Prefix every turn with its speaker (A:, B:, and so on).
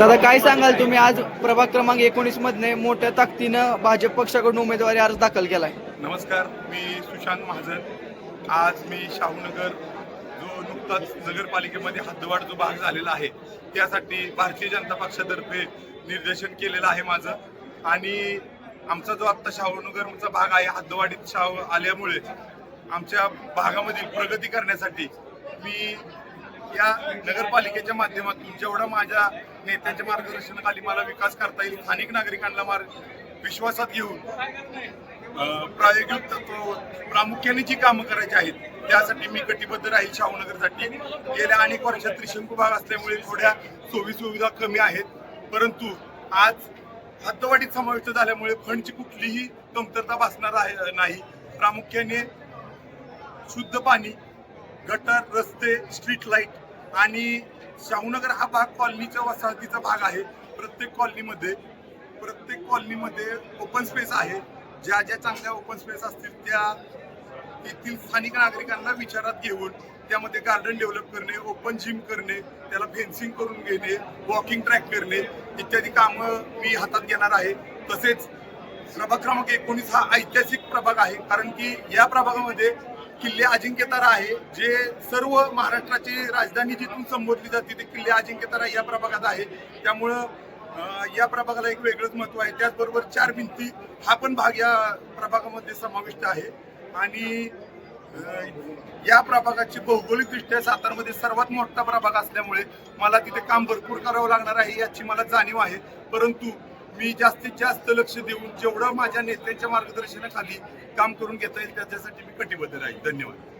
A: दादा काय सांगाल तुम्ही? आज प्रभाग क्रमांक एकोणीस मधने मोठ्या ताकदीनं भाजप पक्षाकडून उमेदवारी अर्ज दाखल केलाय.
B: नमस्कार मी सुशांत महाजन. आज मी शाहूनगर जो नुकताच नगरपालिकेमध्ये हद्दवाढ जो भाग झालेला आहे त्यासाठी भारतीय जनता पक्षातर्फे निर्देशन केलेलं आहे माझं. आणि आमचा जो आत्ता शाहूनगरचा भाग आहे हद्दवाढीत शाहू आल्यामुळे आमच्या भागामधील प्रगती करण्यासाठी मी या नगरपालिकेच्या माध्यमातून जेवढा माझ्या नेत्यांच्या मार्गदर्शनाखाली मला विकास करता येईल स्थानिक नागरिकांना मार्ग विश्वासात घेऊन प्रायोगिक तत्व प्रामुख्याने जी कामं करायची आहेत त्यासाठी मी कटिबद्ध राहील शाहूनगरसाठी. गेल्या अनेक वर्षात त्रिशंकू भाग असल्यामुळे थोड्या सोयी सुविधा कमी आहेत. परंतु आज हद्दवाढीत समाविष्ट झाल्यामुळे फंडची कुठलीही कमतरता भासणार आहे नाही. प्रामुख्याने शुद्ध पाणी गटर रस्ते स्ट्रीट लाइट आणि शाहूनगर हा भाग कॉलनीच्या वसाहतीचा भाग आहे. प्रत्येक कॉलनीमध्ये प्रत्येक कॉलनीमध्ये ओपन स्पेस आहे. ज्या ज्या चांगल्या ओपन स्पेस असतील त्या येथील स्थानिक नागरिकांना विचारात घेऊन त्यामध्ये गार्डन डेव्हलप करणे ओपन जिम करणे त्याला फेन्सिंग करून घेणे वॉकिंग ट्रॅक करणे इत्यादी कामं मी हातात घेणार आहे. तसेच प्रभाग क्रमांक एकोणीस हा ऐतिहासिक प्रभाग आहे. कारण की या प्रभागामध्ये किल्ले अजिंक्यतारा आहे जे सर्व महाराष्ट्राची राजधानी जिथून संबोधली जाते ते किल्ले अजिंक्यतारा या प्रभागात आहे. त्यामुळं या प्रभागाला एक वेगळंच महत्त्व आहे. त्याचबरोबर चार भिंती हा पण भाग या प्रभागामध्ये समाविष्ट आहे. आणि या प्रभागाची भौगोलिकदृष्ट्या सातारमध्ये सर्वात मोठा प्रभाग असल्यामुळे मला तिथे काम भरपूर करावं लागणार आहे याची मला जाणीव आहे. परंतु मी जास्तीत जास्त लक्ष देऊन जेवढं माझ्या नेत्यांच्या मार्गदर्शनाखाली काम करून घेता येईल त्याच्यासाठी मी कटिबद्ध राहील. धन्यवाद.